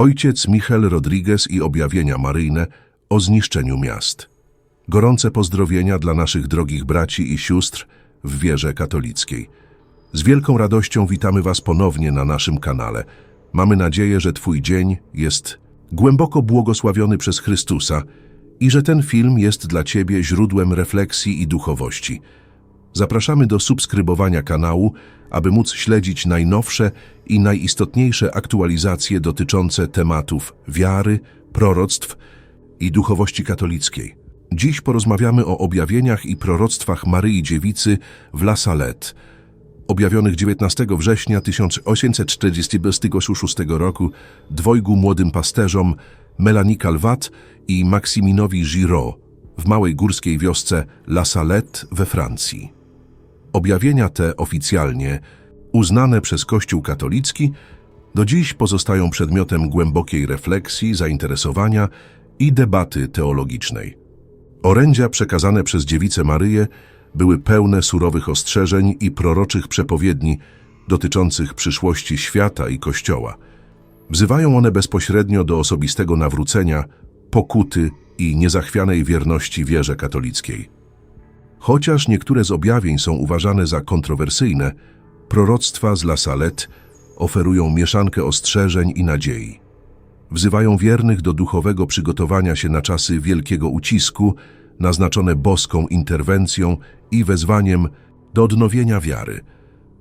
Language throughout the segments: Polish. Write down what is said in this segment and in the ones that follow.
ojciec Michel Rodriguez i objawienia maryjne o zniszczeniu miast. Gorące pozdrowienia dla naszych drogich braci i sióstr w wierze katolickiej. Z wielką radością witamy Was ponownie na naszym kanale. Mamy nadzieję, że Twój dzień jest głęboko błogosławiony przez Chrystusa i że ten film jest dla Ciebie źródłem refleksji i duchowości. Zapraszamy do subskrybowania kanału, aby móc śledzić najnowsze i najistotniejsze aktualizacje dotyczące tematów wiary, proroctw i duchowości katolickiej. Dziś porozmawiamy o objawieniach i proroctwach Maryi Dziewicy w La Salette, objawionych 19 września 1846 roku dwojgu młodym pasterzom Melanie Calvat i Maximinowi Giraud w małej górskiej wiosce La Salette we Francji. Objawienia te oficjalnie, uznane przez Kościół katolicki, do dziś pozostają przedmiotem głębokiej refleksji, zainteresowania i debaty teologicznej. Orędzia przekazane przez dziewicę Maryję były pełne surowych ostrzeżeń i proroczych przepowiedni dotyczących przyszłości świata i Kościoła. Wzywają one bezpośrednio do osobistego nawrócenia, pokuty i niezachwianej wierności wierze katolickiej. Chociaż niektóre z objawień są uważane za kontrowersyjne, proroctwa z La Salette oferują mieszankę ostrzeżeń i nadziei. Wzywają wiernych do duchowego przygotowania się na czasy wielkiego ucisku, naznaczone boską interwencją i wezwaniem do odnowienia wiary.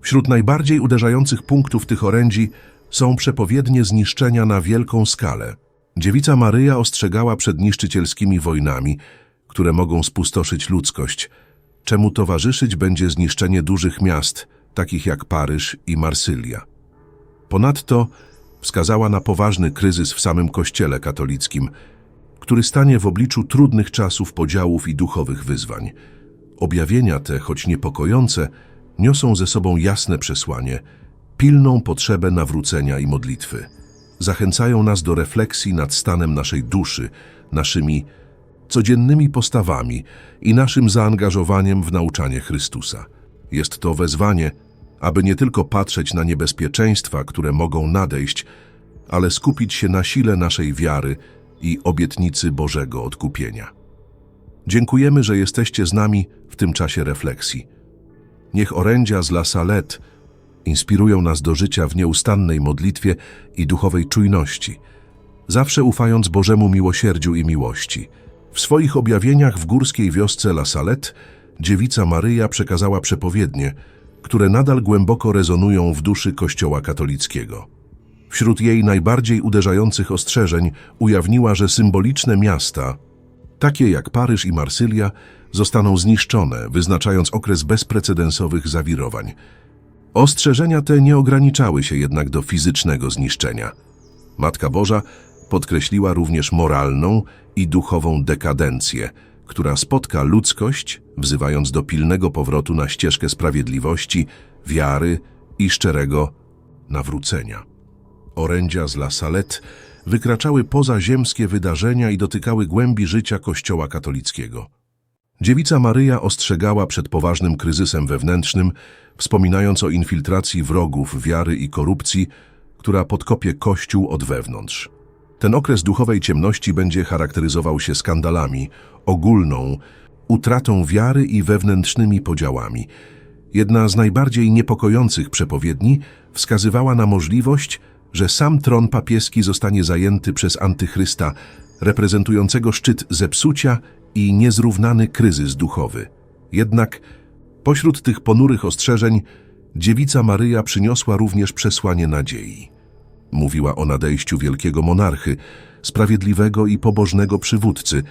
Wśród najbardziej uderzających punktów tych orędzi są przepowiednie zniszczenia na wielką skalę. Dziewica Maryja ostrzegała przed niszczycielskimi wojnami, które mogą spustoszyć ludzkość, czemu towarzyszyć będzie zniszczenie dużych miast, takich jak Paryż i Marsylia. Ponadto wskazała na poważny kryzys w samym Kościele katolickim, który stanie w obliczu trudnych czasów podziałów i duchowych wyzwań. Objawienia te, choć niepokojące, niosą ze sobą jasne przesłanie, pilną potrzebę nawrócenia i modlitwy. Zachęcają nas do refleksji nad stanem naszej duszy, naszymi codziennymi postawami i naszym zaangażowaniem w nauczanie Chrystusa. Jest to wezwanie, aby nie tylko patrzeć na niebezpieczeństwa, które mogą nadejść, ale skupić się na sile naszej wiary i obietnicy Bożego odkupienia. Dziękujemy, że jesteście z nami w tym czasie refleksji. Niech orędzia z La Salette inspirują nas do życia w nieustannej modlitwie i duchowej czujności, zawsze ufając Bożemu miłosierdziu i miłości. W swoich objawieniach w górskiej wiosce La Salette dziewica Maryja przekazała przepowiednie, które nadal głęboko rezonują w duszy Kościoła katolickiego. Wśród jej najbardziej uderzających ostrzeżeń ujawniła, że symboliczne miasta, takie jak Paryż i Marsylia, zostaną zniszczone, wyznaczając okres bezprecedensowych zawirowań. Ostrzeżenia te nie ograniczały się jednak do fizycznego zniszczenia. Matka Boża podkreśliła również moralną i duchową dekadencję, która spotka ludzkość, wzywając do pilnego powrotu na ścieżkę sprawiedliwości, wiary i szczerego nawrócenia. Orędzia z La Salette wykraczały poza ziemskie wydarzenia i dotykały głębi życia Kościoła katolickiego. Dziewica Maryja ostrzegała przed poważnym kryzysem wewnętrznym, wspominając o infiltracji wrogów wiary i korupcji, która podkopie Kościół od wewnątrz. Ten okres duchowej ciemności będzie charakteryzował się skandalami, ogólną, utratą wiary i wewnętrznymi podziałami. Jedna z najbardziej niepokojących przepowiedni wskazywała na możliwość, że sam tron papieski zostanie zajęty przez antychrysta, reprezentującego szczyt zepsucia i niezrównany kryzys duchowy. Jednak pośród tych ponurych ostrzeżeń dziewica Maryja przyniosła również przesłanie nadziei. Mówiła o nadejściu wielkiego monarchy, sprawiedliwego i pobożnego przywódcy,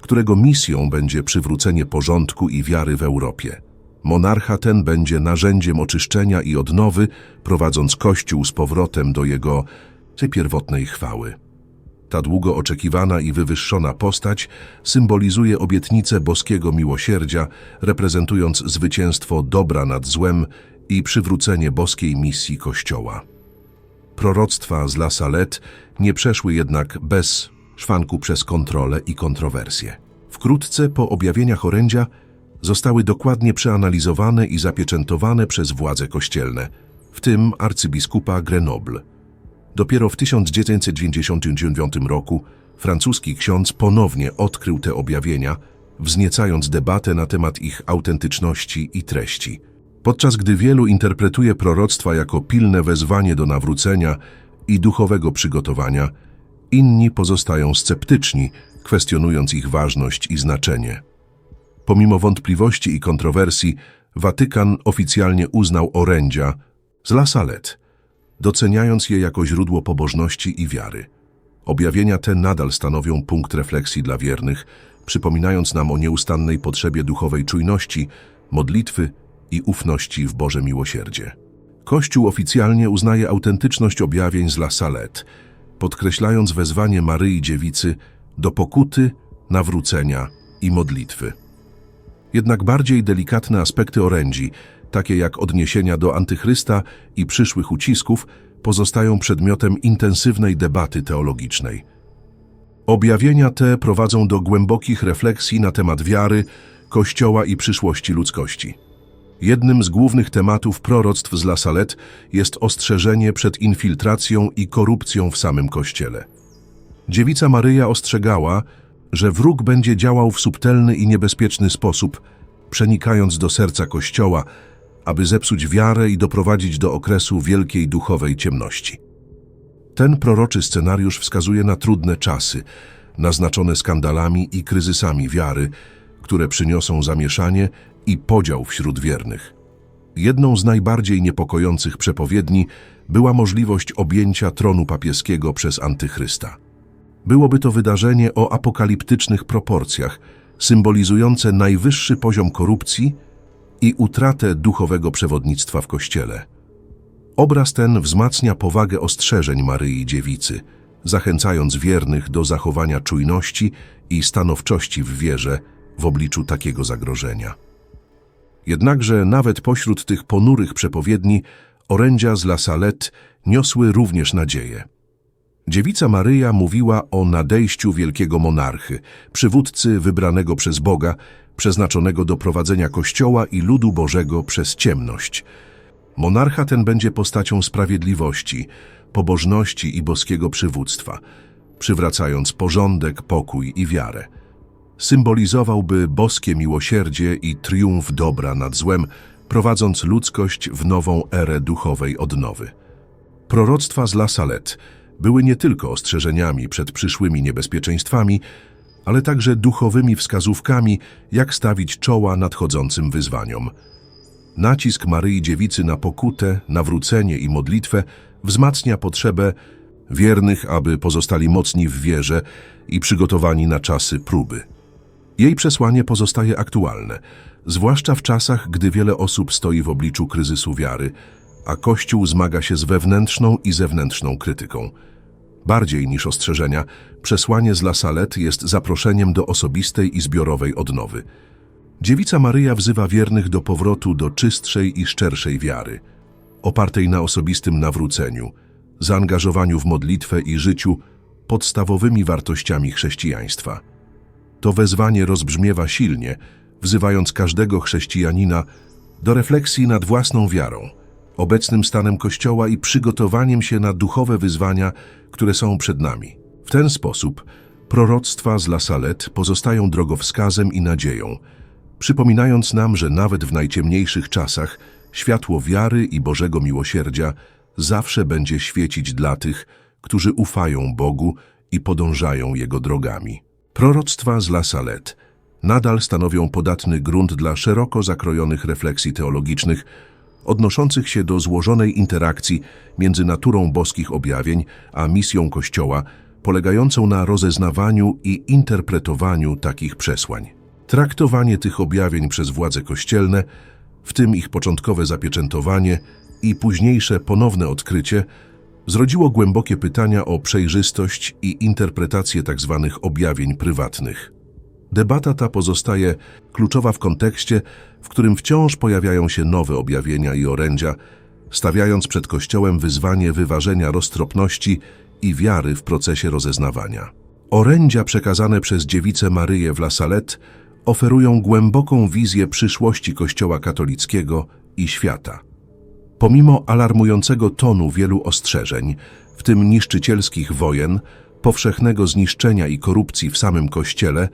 którego misją będzie przywrócenie porządku i wiary w Europie. Monarcha ten będzie narzędziem oczyszczenia i odnowy, prowadząc Kościół z powrotem do jego pierwotnej chwały. Ta długo oczekiwana i wywyższona postać symbolizuje obietnicę boskiego miłosierdzia, reprezentując zwycięstwo dobra nad złem i przywrócenie boskiej misji Kościoła. Proroctwa z La Salette nie przeszły jednak bez szwanku przez kontrolę i kontrowersje. Wkrótce po objawieniach orędzia zostały dokładnie przeanalizowane i zapieczętowane przez władze kościelne, w tym arcybiskupa Grenoble. Dopiero w 1999 roku francuski ksiądz ponownie odkrył te objawienia, wzniecając debatę na temat ich autentyczności i treści. Podczas gdy wielu interpretuje proroctwa jako pilne wezwanie do nawrócenia i duchowego przygotowania, inni pozostają sceptyczni, kwestionując ich ważność i znaczenie. Pomimo wątpliwości i kontrowersji, Watykan oficjalnie uznał orędzia z La Salette, doceniając je jako źródło pobożności i wiary. Objawienia te nadal stanowią punkt refleksji dla wiernych, przypominając nam o nieustannej potrzebie duchowej czujności, modlitwy i ufności w Boże miłosierdzie. Kościół oficjalnie uznaje autentyczność objawień z La Salette, podkreślając wezwanie Maryi Dziewicy do pokuty, nawrócenia i modlitwy. Jednak bardziej delikatne aspekty orędzi, takie jak odniesienia do antychrysta i przyszłych ucisków, pozostają przedmiotem intensywnej debaty teologicznej. Objawienia te prowadzą do głębokich refleksji na temat wiary, Kościoła i przyszłości ludzkości. Jednym z głównych tematów proroctw z La Salette jest ostrzeżenie przed infiltracją i korupcją w samym Kościele. Dziewica Maryja ostrzegała, że wróg będzie działał w subtelny i niebezpieczny sposób, przenikając do serca Kościoła, aby zepsuć wiarę i doprowadzić do okresu wielkiej duchowej ciemności. Ten proroczy scenariusz wskazuje na trudne czasy, naznaczone skandalami i kryzysami wiary, które przyniosą zamieszanie i podział wśród wiernych. Jedną z najbardziej niepokojących przepowiedni była możliwość objęcia tronu papieskiego przez antychrysta. Byłoby to wydarzenie o apokaliptycznych proporcjach, symbolizujące najwyższy poziom korupcji i utratę duchowego przewodnictwa w Kościele. Obraz ten wzmacnia powagę ostrzeżeń Maryi Dziewicy, zachęcając wiernych do zachowania czujności i stanowczości w wierze w obliczu takiego zagrożenia. Jednakże nawet pośród tych ponurych przepowiedni orędzia z La Salette niosły również nadzieję. Dziewica Maryja mówiła o nadejściu wielkiego monarchy, przywódcy wybranego przez Boga, przeznaczonego do prowadzenia Kościoła i ludu Bożego przez ciemność. Monarcha ten będzie postacią sprawiedliwości, pobożności i boskiego przywództwa, przywracając porządek, pokój i wiarę. Symbolizowałby boskie miłosierdzie i triumf dobra nad złem, prowadząc ludzkość w nową erę duchowej odnowy. Proroctwa z La Salette były nie tylko ostrzeżeniami przed przyszłymi niebezpieczeństwami, ale także duchowymi wskazówkami, jak stawić czoła nadchodzącym wyzwaniom. Nacisk Maryi Dziewicy na pokutę, nawrócenie i modlitwę wzmacnia potrzebę wiernych, aby pozostali mocni w wierze i przygotowani na czasy próby. Jej przesłanie pozostaje aktualne, zwłaszcza w czasach, gdy wiele osób stoi w obliczu kryzysu wiary, a Kościół zmaga się z wewnętrzną i zewnętrzną krytyką. Bardziej niż ostrzeżenia, przesłanie z La Salette jest zaproszeniem do osobistej i zbiorowej odnowy. Dziewica Maryja wzywa wiernych do powrotu do czystszej i szczerszej wiary, opartej na osobistym nawróceniu, zaangażowaniu w modlitwę i życiu podstawowymi wartościami chrześcijaństwa. To wezwanie rozbrzmiewa silnie, wzywając każdego chrześcijanina do refleksji nad własną wiarą, obecnym stanem Kościoła i przygotowaniem się na duchowe wyzwania, które są przed nami. W ten sposób proroctwa z La Salette pozostają drogowskazem i nadzieją, przypominając nam, że nawet w najciemniejszych czasach światło wiary i Bożego miłosierdzia zawsze będzie świecić dla tych, którzy ufają Bogu i podążają Jego drogami. Proroctwa z La Salette nadal stanowią podatny grunt dla szeroko zakrojonych refleksji teologicznych, odnoszących się do złożonej interakcji między naturą boskich objawień a misją Kościoła, polegającą na rozeznawaniu i interpretowaniu takich przesłań. Traktowanie tych objawień przez władze kościelne, w tym ich początkowe zapieczętowanie i późniejsze ponowne odkrycie, zrodziło głębokie pytania o przejrzystość i interpretację tzw. objawień prywatnych. Debata ta pozostaje kluczowa w kontekście, w którym wciąż pojawiają się nowe objawienia i orędzia, stawiając przed Kościołem wyzwanie wyważenia roztropności i wiary w procesie rozeznawania. Orędzia przekazane przez dziewicę Maryję w La Salette oferują głęboką wizję przyszłości Kościoła katolickiego i świata. Pomimo alarmującego tonu wielu ostrzeżeń, w tym niszczycielskich wojen, powszechnego zniszczenia i korupcji w samym Kościele,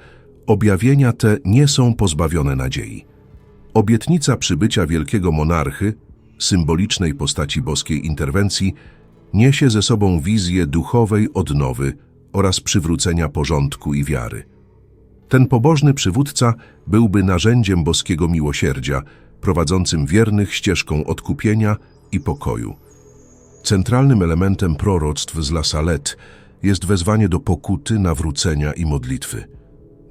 objawienia te nie są pozbawione nadziei. Obietnica przybycia wielkiego monarchy, symbolicznej postaci boskiej interwencji, niesie ze sobą wizję duchowej odnowy oraz przywrócenia porządku i wiary. Ten pobożny przywódca byłby narzędziem boskiego miłosierdzia, prowadzącym wiernych ścieżką odkupienia i pokoju. Centralnym elementem proroctw z La Salette jest wezwanie do pokuty, nawrócenia i modlitwy.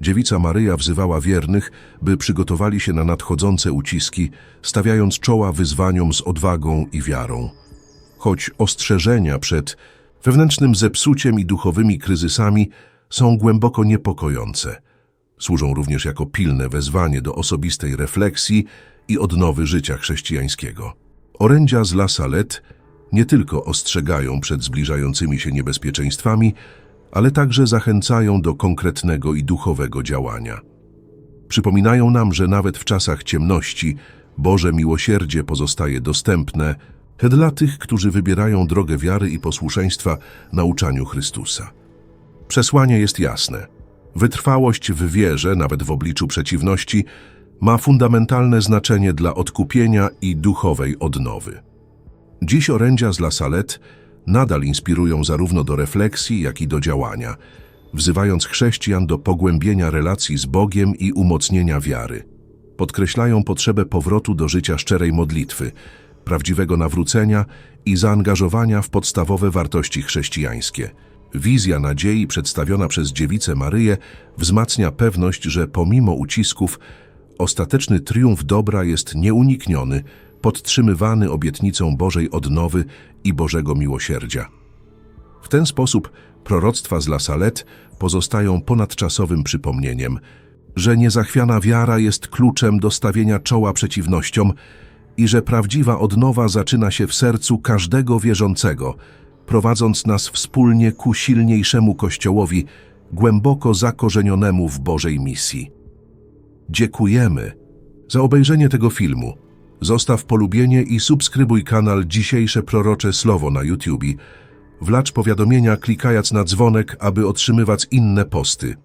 Dziewica Maryja wzywała wiernych, by przygotowali się na nadchodzące uciski, stawiając czoła wyzwaniom z odwagą i wiarą. Choć ostrzeżenia przed wewnętrznym zepsuciem i duchowymi kryzysami są głęboko niepokojące, służą również jako pilne wezwanie do osobistej refleksji i odnowy życia chrześcijańskiego. Orędzia z La Salette nie tylko ostrzegają przed zbliżającymi się niebezpieczeństwami, ale także zachęcają do konkretnego i duchowego działania. Przypominają nam, że nawet w czasach ciemności Boże miłosierdzie pozostaje dostępne dla tych, którzy wybierają drogę wiary i posłuszeństwa nauczaniu Chrystusa. Przesłanie jest jasne. Wytrwałość w wierze, nawet w obliczu przeciwności, ma fundamentalne znaczenie dla odkupienia i duchowej odnowy. Dziś orędzia z La Salette nadal inspirują zarówno do refleksji, jak i do działania, wzywając chrześcijan do pogłębienia relacji z Bogiem i umocnienia wiary. Podkreślają potrzebę powrotu do życia szczerej modlitwy, prawdziwego nawrócenia i zaangażowania w podstawowe wartości chrześcijańskie. Wizja nadziei przedstawiona przez dziewicę Maryję wzmacnia pewność, że pomimo ucisków ostateczny triumf dobra jest nieunikniony, podtrzymywany obietnicą Bożej odnowy i Bożego miłosierdzia. W ten sposób proroctwa z La Salette pozostają ponadczasowym przypomnieniem, że niezachwiana wiara jest kluczem do stawienia czoła przeciwnościom i że prawdziwa odnowa zaczyna się w sercu każdego wierzącego, prowadząc nas wspólnie ku silniejszemu Kościołowi, głęboko zakorzenionemu w Bożej misji. Dziękujemy za obejrzenie tego filmu. Zostaw polubienie i subskrybuj kanał Dzisiejsze Prorocze Słowo na YouTube. Wlacz powiadomienia klikając na dzwonek, aby otrzymywać inne posty.